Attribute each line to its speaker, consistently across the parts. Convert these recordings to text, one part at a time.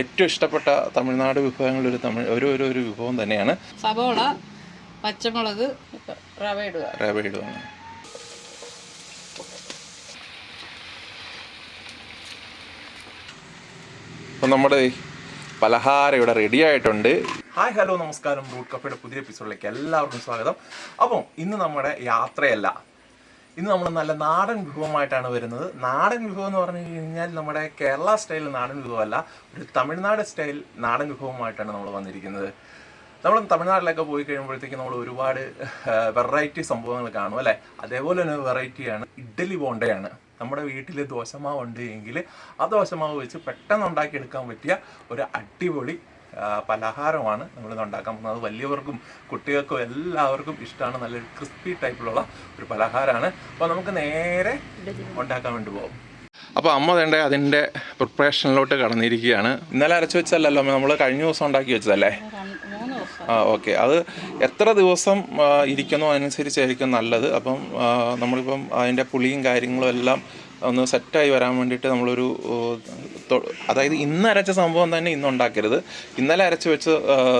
Speaker 1: ഏറ്റവും ഇഷ്ടപ്പെട്ട തമിഴ്നാട് വിഭവങ്ങളിൽ ഒരു തമിഴ് ഒരു ഒരു ഒരു വിഭവം തന്നെയാണ്.
Speaker 2: സവോള പച്ചമുളക് റവ ഇടുക.
Speaker 1: റവ ഇടുവാണ്. അപ്പം നമ്മുടെ പലഹാരം ഇവിടെ റെഡി ആയിട്ടുണ്ട്. ഹായ് ഹലോ നമസ്കാരം. റൂട്ട് കഫയുടെ പുതിയ എപ്പിസോഡിലേക്ക് എല്ലാവർക്കും സ്വാഗതം. അപ്പം ഇന്ന് നമ്മുടെ യാത്രയല്ല ഇന്ന് നമ്മൾ നല്ല നാടൻ വിഭവമായിട്ടാണ് വരുന്നത്. നാടൻ വിഭവം എന്ന് പറഞ്ഞു കഴിഞ്ഞാൽ നമ്മുടെ കേരള സ്റ്റൈൽ നാടൻ വിഭവമല്ല ഒരു തമിഴ്നാട് സ്റ്റൈൽ നാടൻ വിഭവമായിട്ടാണ് നമ്മൾ വന്നിരിക്കുന്നത്. നമ്മൾ തമിഴ്നാട്ടിലൊക്കെ പോയി കഴിയുമ്പോഴത്തേക്ക് നമ്മൾ ഒരുപാട് വെറൈറ്റി സംഭവങ്ങൾ കാണും അല്ലേ? അതേപോലെ തന്നെ വെറൈറ്റിയാണ് ഇഡ്ഡലി ബോണ്ടയാണ്. നമ്മുടെ വീട്ടിൽ ദോശമാവ് ഉണ്ട് എങ്കിൽ ആ ദോശമാവ് വെച്ച് പെട്ടെന്ന് ഉണ്ടാക്കിയെടുക്കാൻ പറ്റിയ ഒരു അടിപൊളി പലഹാരമാണ് നമ്മളിന്ന് ഉണ്ടാക്കാൻ പോകുന്നത്. അത് വലിയവർക്കും കുട്ടികൾക്കും എല്ലാവർക്കും ഇഷ്ടമാണ്. നല്ലൊരു ക്രിസ്പി ടൈപ്പിലുള്ള ഒരു പലഹാരമാണ്. അപ്പോൾ നമുക്ക് നേരെ ഉണ്ടാക്കാൻ വേണ്ടി പോകും അപ്പോൾ അമ്മ വേണ്ട അതിന്റെ പ്രിപ്പറേഷനിലോട്ട് കടന്നിരിക്കുകയാണ്. ഇന്നലെ അരച്ചു വെച്ചല്ലല്ലോ നമ്മൾ കഴിഞ്ഞ ദിവസം ഉണ്ടാക്കി വെച്ചതല്ലേ? ആ ഓക്കെ. അത് എത്ര ദിവസം ഇരിക്കുന്നോ അതിനനുസരിച്ചായിരിക്കും നല്ലത്. അപ്പം നമ്മളിപ്പം അതിന്റെ പുളിയും കാര്യങ്ങളും എല്ലാം ഒന്ന് സെറ്റായി വരാൻ വേണ്ടിയിട്ട് നമ്മളൊരു അതായത് ഇന്ന് അരച്ച സംഭവം തന്നെ ഇന്ന് ഉണ്ടാക്കരുത്. ഇന്നലെ അരച്ച് വെച്ച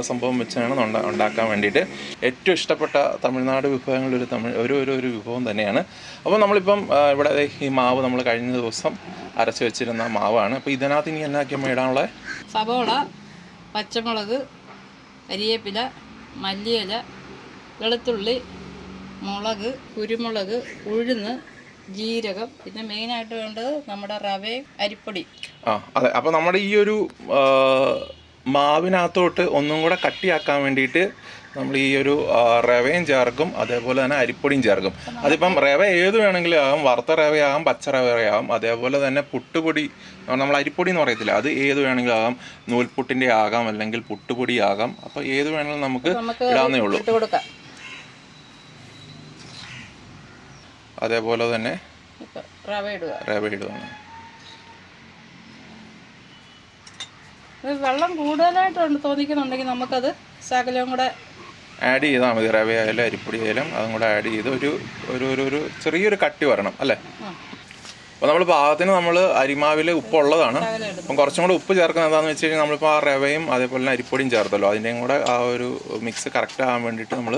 Speaker 1: സംഭവം വെച്ചാണ് ഉണ്ടാക്കാൻ വേണ്ടിയിട്ട് ഏറ്റവും ഇഷ്ടപ്പെട്ട തമിഴ്നാട് വിഭവങ്ങളിൽ ഒരു തമിഴ് ഒരു ഒരു ഒരു വിഭവം തന്നെയാണ്. അപ്പോൾ നമ്മളിപ്പം ഇവിടെ ഈ മാവ് നമ്മൾ കഴിഞ്ഞ ദിവസം അരച്ച് വെച്ചിരുന്ന മാവാണ്. അപ്പോൾ ഇതിനകത്ത് ഇനി എന്നാക്കിയമ്മ ഇടാനുള്ള
Speaker 2: സവോള പച്ചമുളക് കരിയേപ്പില മല്ലിയില വെളുത്തുള്ളി മുളക് കുരുമുളക് ഉഴുന്ന് ജീരകം. പിന്നെ മെയിനായിട്ട് വേണ്ടത് നമ്മുടെ റവയും അരിപ്പൊടി.
Speaker 1: ആ അതെ. അപ്പോൾ നമ്മുടെ ഈ ഒരു മാവിനകത്തോട്ട് ഒന്നും കൂടെ കട്ടിയാക്കാൻ വേണ്ടിയിട്ട് നമ്മൾ ഈ ഒരു റവയും ചേർക്കും. അതേപോലെ തന്നെ അരിപ്പൊടിയും ചേർക്കും. അതിപ്പം റവ ഏത് വേണമെങ്കിലും ആകാം. വറുത്ത റവയാകാം പച്ച റവയാകാം അതേപോലെ തന്നെ പുട്ടുപൊടി നമ്മൾ അരിപ്പൊടി എന്ന് പറയത്തില്ല. അത് ഏത് വേണമെങ്കിലും ആകാം. നൂൽപുട്ടിന്റെ ആകാം അല്ലെങ്കിൽ പുട്ടുപൊടി ആകാം. അപ്പോൾ ഏത് വേണമെങ്കിലും നമുക്ക്
Speaker 2: നമുക്ക്
Speaker 1: ഇടാവുന്നേ ഉള്ളൂ
Speaker 2: ഇട്ട് കൊടുക്കാം
Speaker 1: അതേപോലെ തന്നെ
Speaker 2: റവ ഇടുക.
Speaker 1: റവ ഇടുകയാണ്
Speaker 2: വെള്ളം കൂടുതലായിട്ടുണ്ട് തോന്നിക്കുന്നുണ്ടെങ്കിൽ നമുക്കത് ശകലവും കൂടെ
Speaker 1: ആഡ് ചെയ്താൽ മതി. റവ ആയാലും അരിപ്പൊടി ആയാലും അതും കൂടെ ആഡ് ചെയ്ത് ഒരു ഒരു ഒരു ഒരു ചെറിയൊരു കട്ടി വരണം അല്ലേ? അപ്പോൾ നമ്മൾ പാകത്തിന് നമ്മൾ അരിമാവിൽ ഉപ്പുള്ളതാണ് അപ്പം കുറച്ചും കൂടെ ഉപ്പ് ചേർക്കുന്നത് എന്താണെന്ന് വെച്ച് കഴിഞ്ഞാൽ നമ്മളിപ്പോൾ ആ റവയും അതേപോലെ തന്നെ അരിപ്പൊടിയും ചേർത്തല്ലോ. അതിന്റെയും കൂടെ ആ ഒരു മിക്സ് കറക്റ്റ് ആകാൻ വേണ്ടിയിട്ട് നമ്മൾ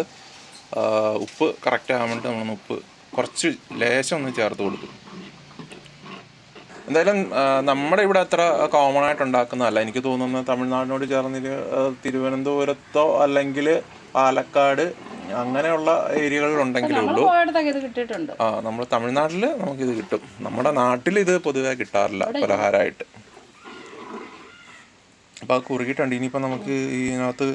Speaker 1: ഉപ്പ് കറക്റ്റ് ആകാൻ വേണ്ടിയിട്ട് നമ്മളൊന്ന് ഉപ്പ് കുറച്ച് ലേശം ഒന്ന് ചേർത്ത് കൊടുക്കും. എന്തായാലും നമ്മുടെ ഇവിടെ അത്ര കോമൺ ആയിട്ട് ഉണ്ടാക്കുന്നതല്ല. എനിക്ക് തോന്നുന്നത് തമിഴ്നാടിനോട് ചേർന്ന് തിരുവനന്തപുരത്തോ അല്ലെങ്കിൽ പാലക്കാട് അങ്ങനെയുള്ള ഏരിയകളിൽ ഉണ്ടെങ്കിലേ
Speaker 2: നമ്മൾ
Speaker 1: ഉള്ളൂ. ആ നമ്മൾ തമിഴ്നാട്ടിൽ നമുക്കിത് കിട്ടും. നമ്മുടെ നാട്ടിൽ ഇത് പൊതുവെ കിട്ടാറില്ല പലഹാരമായിട്ട്. അപ്പോൾ അത് കുറുകിയിട്ടുണ്ട്. ഇനിയിപ്പോൾ നമുക്ക് ഇതിനകത്ത്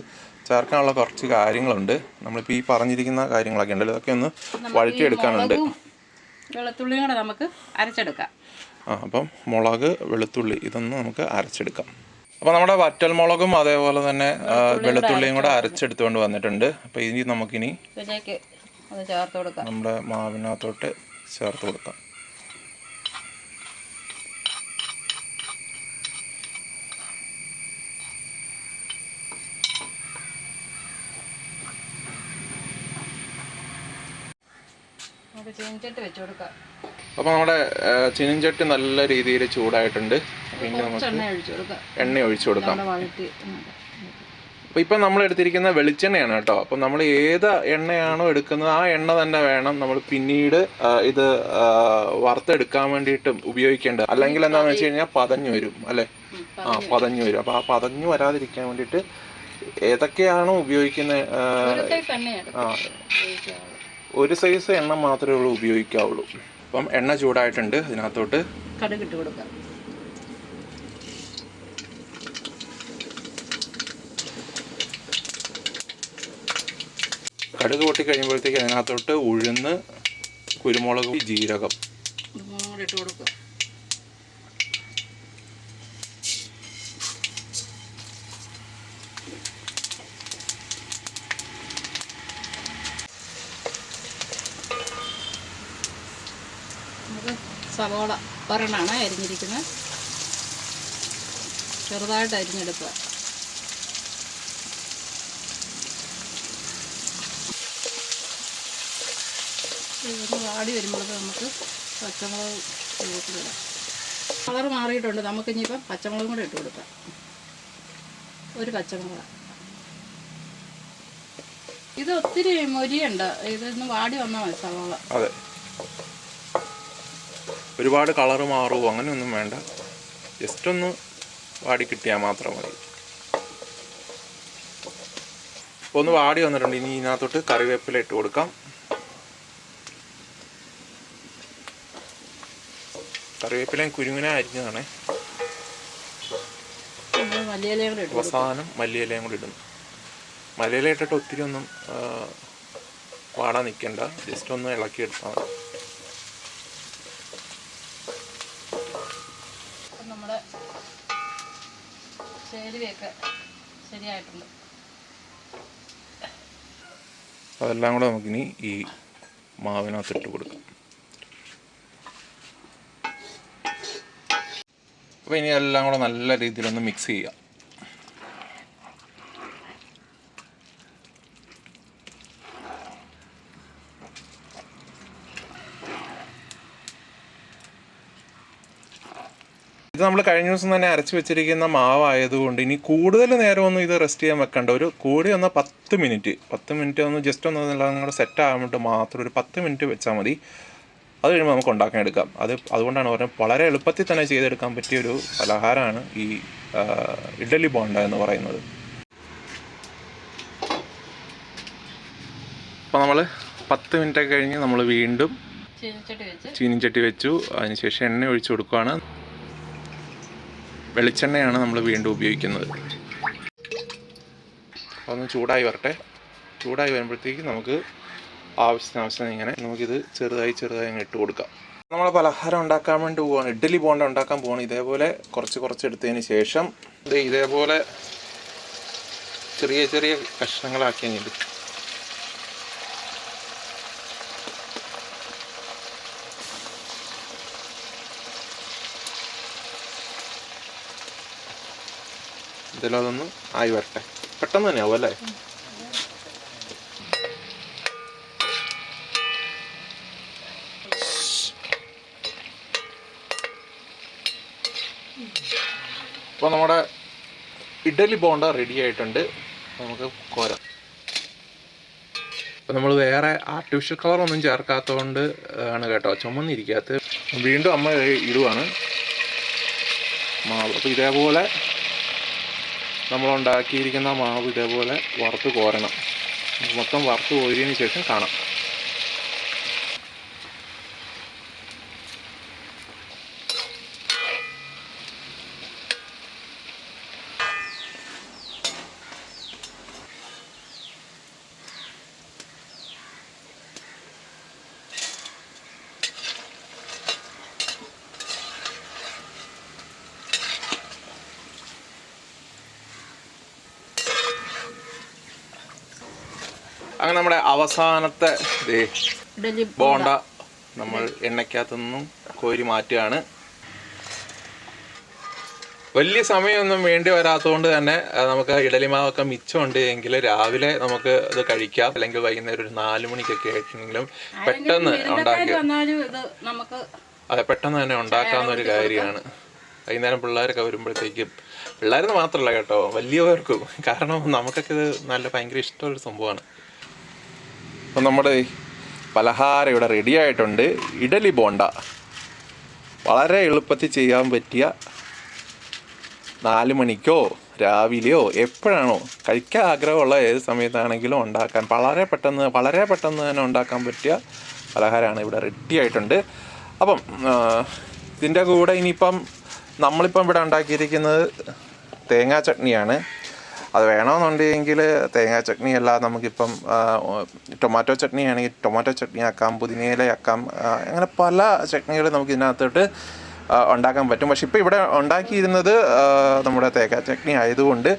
Speaker 1: ചേർക്കാനുള്ള കുറച്ച് കാര്യങ്ങളുണ്ട്. നമ്മളിപ്പോൾ ഈ പറഞ്ഞിരിക്കുന്ന കാര്യങ്ങളൊക്കെ ഉണ്ടല്ലോ ഇതൊക്കെ ഒന്ന് വഴറ്റിയെടുക്കാനുണ്ട്.
Speaker 2: വെളുത്തുള്ളിയും കൂടെ നമുക്ക് അരച്ചെടുക്കാം.
Speaker 1: ആ അപ്പം മുളക് വെളുത്തുള്ളി ഇതൊന്ന് നമുക്ക് അരച്ചെടുക്കാം. അപ്പോൾ നമ്മുടെ വറ്റൽ മുളകും അതേപോലെ തന്നെ വെളുത്തുള്ളിയും കൂടെ അരച്ചെടുത്തുകൊണ്ട് വന്നിട്ടുണ്ട്. അപ്പോൾ ഇനി നമുക്കിനി
Speaker 2: ചേർത്ത് കൊടുക്കാം.
Speaker 1: നമ്മുടെ മാവിനകത്തോട്ട് ചേർത്ത് കൊടുക്കാം
Speaker 2: നമുക്ക് ചീനിച്ചട്ട് വെച്ച് കൊടുക്കാം
Speaker 1: അപ്പോൾ നമ്മുടെ ചിനിഞ്ചട്ടി ചീനിച്ചട്ടി നല്ല രീതിയിൽ ചൂടായിട്ടുണ്ട്. നമുക്ക്
Speaker 2: എണ്ണ ഒഴിച്ച് കൊടുക്കാം.
Speaker 1: അപ്പോൾ ഇപ്പം നമ്മൾ എടുത്തിരിക്കുന്ന വെളിച്ചെണ്ണയാണ് കേട്ടോ. അപ്പം നമ്മൾ ഏത് എണ്ണയാണോ എടുക്കുന്നത് ആ എണ്ണ തന്നെ വേണം നമ്മൾ പിന്നീട് ഇത് വറുത്തെടുക്കാൻ വേണ്ടിയിട്ടും ഉപയോഗിക്കേണ്ടത്. അല്ലെങ്കിൽ എന്താണെന്ന് വെച്ച് കഴിഞ്ഞാൽ പതഞ്ഞു വരും അല്ലേ? ആ പതഞ്ഞു വരും. അപ്പോൾ ആ പതഞ്ഞു വരാതിരിക്കാൻ വേണ്ടിയിട്ട് ഏതൊക്കെയാണോ ഉപയോഗിക്കുന്നത് ആ,
Speaker 2: ഒരു സൈസ്
Speaker 1: എണ്ണ മാത്രമേ ഉള്ളൂ ഉപയോഗിക്കാവുള്ളൂ. അപ്പം എണ്ണ ചൂടായിട്ടുണ്ട് അതിനകത്തോട്ട്
Speaker 2: കടുക് ഇട്ട് കൊടുക്കാം.
Speaker 1: കടുക് പൊട്ടി കഴിയുമ്പോഴത്തേക്ക് അതിനകത്തോട്ട് ഉഴുന്ന് കുരുമുളക് ജീരകം.
Speaker 2: ഇട്ട് കൊടുക്കുക നമുക്ക് സവോള ഒരെണ്ണമാണ് അരിഞ്ഞിരിക്കുന്നത്. ചെറുതായിട്ട് അരിഞ്ഞെടുക്കുക. ഇതൊന്ന് വാടി വരുമ്പോഴൊക്കെ നമുക്ക് പച്ചമുളക് കളർ മാറിയിട്ടുണ്ട്. നമുക്ക് ഇനിയിപ്പം പച്ചമുളകും കൂടെ ഇട്ട് കൊടുക്കാം. ഒരു പച്ചമുളക്. ഇത് ഒത്തിരി മൊരിയുണ്ട്. ഇതൊന്ന് വാടി വന്നാൽ മതി സവോള.
Speaker 1: ഒരുപാട് കളറ് മാറുമോ അങ്ങനെയൊന്നും വേണ്ട. ജസ്റ്റ് ഒന്ന് വാടി കിട്ടിയാൽ മാത്രം മതി. ഇപ്പോൾ ഒന്ന് വാടി വന്നിട്ടുണ്ട്. ഇനി ഇതിനകത്തോട്ട് കറിവേപ്പില ഇട്ട് കൊടുക്കാം. കറിവേപ്പിലയും കുരുങ്ങിനെ അരിഞ്ഞതാണ്. അവസാനം മല്ലിയിലയും കൂടി ഇടുന്നു. മല്ലിയില ഇട്ടിട്ട് ഒത്തിരി ഒന്നും വാടാൻ നിൽക്കണ്ട ജസ്റ്റ് ഒന്ന് ഇളക്കി എടുത്താൽ മതി.
Speaker 2: നമ്മുടെ ചേരുവയൊക്കെ ശരിയായിട്ടുണ്ട്.
Speaker 1: അതെല്ലാം കൂടെ നമുക്കിനി ഈ മാവിനകത്ത് ഇട്ട് കൊടുക്കാം. അപ്പോൾ ഇനി എല്ലാം കൂടെ നല്ല രീതിയിലൊന്ന് മിക്സ് ചെയ്യാം. ഇത് നമ്മൾ കഴിഞ്ഞ ദിവസം തന്നെ അരച്ച് വെച്ചിരിക്കുന്ന മാവായതുകൊണ്ട് ഇനി കൂടുതൽ നേരം ഒന്നും ഇത് റെസ്റ്റ് ചെയ്യാൻ വെക്കേണ്ട. ഒരു കൂടി ഒന്ന് പത്ത് മിനിറ്റ് പത്ത് മിനിറ്റ് ഒന്ന് ജസ്റ്റ് ഒന്ന് നിങ്ങൾ സെറ്റ് ആകാൻ വേണ്ടി മാത്രം ഒരു പത്ത് മിനിറ്റ് വെച്ചാൽ മതി. അത് കഴിയുമ്പോൾ നമുക്ക് ഉണ്ടാക്കാൻ എടുക്കാം അത് അതുകൊണ്ടാണ് പറഞ്ഞത് വളരെ എളുപ്പത്തിൽ തന്നെ ചെയ്തെടുക്കാൻ പറ്റിയ ഒരു പലഹാരമാണ് ഈ ഇഡലി ബോണ്ട എന്ന് പറയുന്നത്. അപ്പോൾ നമ്മൾ പത്ത് മിനിറ്റ് കഴിഞ്ഞ് നമ്മൾ വീണ്ടും
Speaker 2: ചീനിച്ചട്ടി വെച്ചു.
Speaker 1: അതിനുശേഷം എണ്ണ ഒഴിച്ചു കൊടുക്കുകയാണ് വെളിച്ചെണ്ണയാണ് നമ്മൾ വീണ്ടും ഉപയോഗിക്കുന്നത്. ഒന്ന് ചൂടായി വരട്ടെ. ചൂടായി വരുമ്പോഴത്തേക്ക് നമുക്ക് ആവശ്യത്തിന് ആവശ്യത്തിന് ഇങ്ങനെ നമുക്കിത് ചെറുതായി ചെറുതായി അങ്ങ് ഇട്ട് കൊടുക്കാം. നമ്മൾ പലഹാരം ഉണ്ടാക്കാൻ വേണ്ടി പോവാണ്. ഇഡ്ഡലി ബോണ്ട ഉണ്ടാക്കാൻ പോവാണ്. ഇതേപോലെ കുറച്ച് കുറച്ച് എടുത്തതിന് ശേഷം ഇതേപോലെ ചെറിയ ചെറിയ കഷ്ണങ്ങളാക്കി ഇതിലും അതൊന്ന് ആയി വരട്ടെ പെട്ടെന്ന് തന്നെ ആവും അല്ലേ? അപ്പോൾ നമ്മുടെ ഇഡലി ബോണ്ട റെഡി ആയിട്ടുണ്ട്. നമുക്ക് കോരാം. അപ്പോൾ നമ്മൾ വേറെ ആർട്ടിഫിഷ്യൽ കളർ ഒന്നും ചേർക്കാത്തതുകൊണ്ട് ആണ് കേട്ടോ ചുമന്നിരിക്കാത്ത വീണ്ടും അമ്മ ഇടുവാണ്. മാവ്. അപ്പോൾ ഇതേപോലെ നമ്മൾ ഉണ്ടാക്കിയിരിക്കുന്ന മാവ് ഇതേപോലെ വറുത്ത് കോരണം. മൊത്തം വറുത്ത് കോരിയതിന് ശേഷം കാണാം. അങ്ങനെ നമ്മുടെ അവസാനത്തെ ബോണ്ട നമ്മൾ എണ്ണയ്ക്കകത്തുനിന്നും കോരി മാറ്റുകയാണ്. വലിയ സമയമൊന്നും വേണ്ടി വരാത്തതുകൊണ്ട് തന്നെ നമുക്ക് ഇഡലി മാവൊക്കെ മിച്ചമുണ്ട് എങ്കിൽ രാവിലെ നമുക്ക് ഇത് കഴിക്കാം. അല്ലെങ്കിൽ വൈകുന്നേരം ഒരു നാല് മണിക്കൊക്കെ ആയിട്ടുണ്ടെങ്കിലും പെട്ടെന്ന് ഉണ്ടാക്കി അതെ പെട്ടെന്ന് തന്നെ ഉണ്ടാക്കാവുന്ന ഒരു കാര്യമാണ്. വൈകുന്നേരം പിള്ളേരൊക്കെ വരുമ്പോഴത്തേക്കും പിള്ളേരെന്ന് മാത്രമല്ല കേട്ടോ വലിയവർക്കും. കാരണം നമുക്കൊക്കെ ഇത് നല്ല ഭയങ്കര ഇഷ്ടമുള്ള സംഭവമാണ്. അപ്പം നമ്മുടെ പലഹാരം ഇവിടെ റെഡി ആയിട്ടുണ്ട്. ഇഡലി ബോണ്ട. വളരെ എളുപ്പത്തിൽ ചെയ്യാൻ പറ്റിയ നാല് മണിക്കോ രാവിലെയോ എപ്പോഴാണോ കഴിക്കാൻ ആഗ്രഹമുള്ള ഏത് സമയത്താണെങ്കിലും ഉണ്ടാക്കാൻ വളരെ പെട്ടെന്ന് വളരെ പെട്ടെന്ന് തന്നെ ഉണ്ടാക്കാൻ പറ്റിയ പലഹാരമാണ് ഇവിടെ റെഡി ആയിട്ടുണ്ട്. അപ്പം ഇതിന്റെ കൂടെ ഇനിയിപ്പം നമ്മളിപ്പം ഇവിടെ ഉണ്ടാക്കിയിരിക്കുന്നത് തേങ്ങാ ചട്നിയാണ്. അത് വേണമെന്നുണ്ടെങ്കിൽ തേങ്ങാ ചട്നി അല്ല നമുക്കിപ്പം ടൊമാറ്റോ ചട്നി ആണെങ്കിൽ ടൊമാറ്റോ ചട്നി ആക്കാം പുതിനയില ആക്കാം അങ്ങനെ പല ചട്നികൾ നമുക്ക് ഇതിനകത്തോട്ട് ഉണ്ടാക്കാൻ പറ്റും. പക്ഷെ ഇപ്പോൾ ഇവിടെ ഉണ്ടാക്കിയിരുന്നത് നമ്മുടെ തേങ്ങാ ചട്നി ആയതുകൊണ്ട്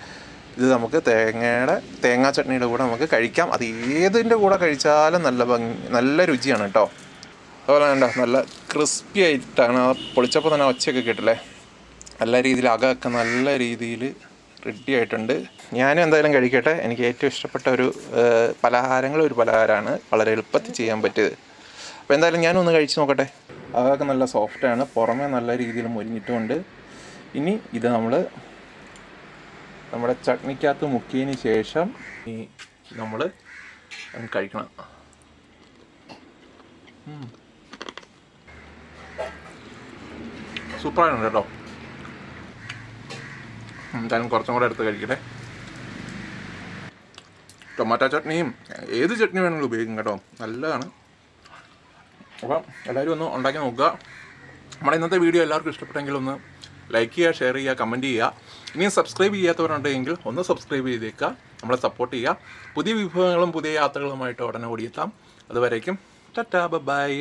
Speaker 1: ഇത് നമുക്ക് തേങ്ങയുടെ തേങ്ങാ ചട്നിയുടെ കൂടെ നമുക്ക് കഴിക്കാം. അത് ഏതിന്റെ കൂടെ കഴിച്ചാലും നല്ല ഭംഗി നല്ല രുചിയാണ് കേട്ടോ. അതുപോലെ കണ്ടോ നല്ല ക്രിസ്പി ആയിട്ടാണ് പൊളിച്ചപ്പോൾ തന്നെ ഒച്ചയൊക്കെ കിട്ടില്ലേ? നല്ല രീതിയിൽ അകമൊക്കെ നല്ല രീതിയിൽ റെഡി ആയിട്ടുണ്ട് ഞാനും എന്തായാലും കഴിക്കട്ടെ. എനിക്ക് ഏറ്റവും ഇഷ്ടപ്പെട്ട ഒരു പലഹാരങ്ങൾ ഒരു പലഹാരമാണ് വളരെ എളുപ്പത്തിൽ ചെയ്യാൻ പറ്റിയത്. അപ്പോൾ എന്തായാലും ഞാനൊന്ന് കഴിച്ച് നോക്കട്ടെ. അതൊക്കെ നല്ല സോഫ്റ്റാണ് പുറമേ നല്ല രീതിയിൽ മുരിഞ്ഞിട്ടുമുണ്ട് ഇനി ഇത് നമ്മൾ നമ്മുടെ ചട്നിക്കകത്ത് മുക്കിയതിന് ശേഷം ഈ നമ്മൾ കഴിക്കണം. സൂപ്പറാണ് കേട്ടോ. എന്തായാലും കുറച്ചും കൂടെ എടുത്ത് കഴിക്കട്ടെ. ടൊമാറ്റോ ചട്നിയും ഏത് ചട്നി വേണമെങ്കിലും ഉപയോഗിക്കും കേട്ടോ. നല്ലതാണ്. അപ്പം എല്ലാവരും ഒന്ന് ഉണ്ടാക്കി നോക്കുക. നമ്മുടെ ഇന്നത്തെ വീഡിയോ എല്ലാവർക്കും ഇഷ്ടപ്പെട്ടെങ്കിൽ ഒന്ന് ലൈക്ക് ചെയ്യുക ഷെയർ ചെയ്യുക കമന്റ് ചെയ്യുക. ഇനിയും സബ്സ്ക്രൈബ് ചെയ്യാത്തവരുണ്ടെങ്കിൽ ഒന്ന് സബ്സ്ക്രൈബ് ചെയ്തേക്കുക. നമ്മളെ സപ്പോർട്ട് ചെയ്യുക. പുതിയ വിഭവങ്ങളും പുതിയ യാത്രകളുമായിട്ട് ഉടനെ ഓടിയെത്താം അതുവരേക്കും ടറ്റാ ബൈ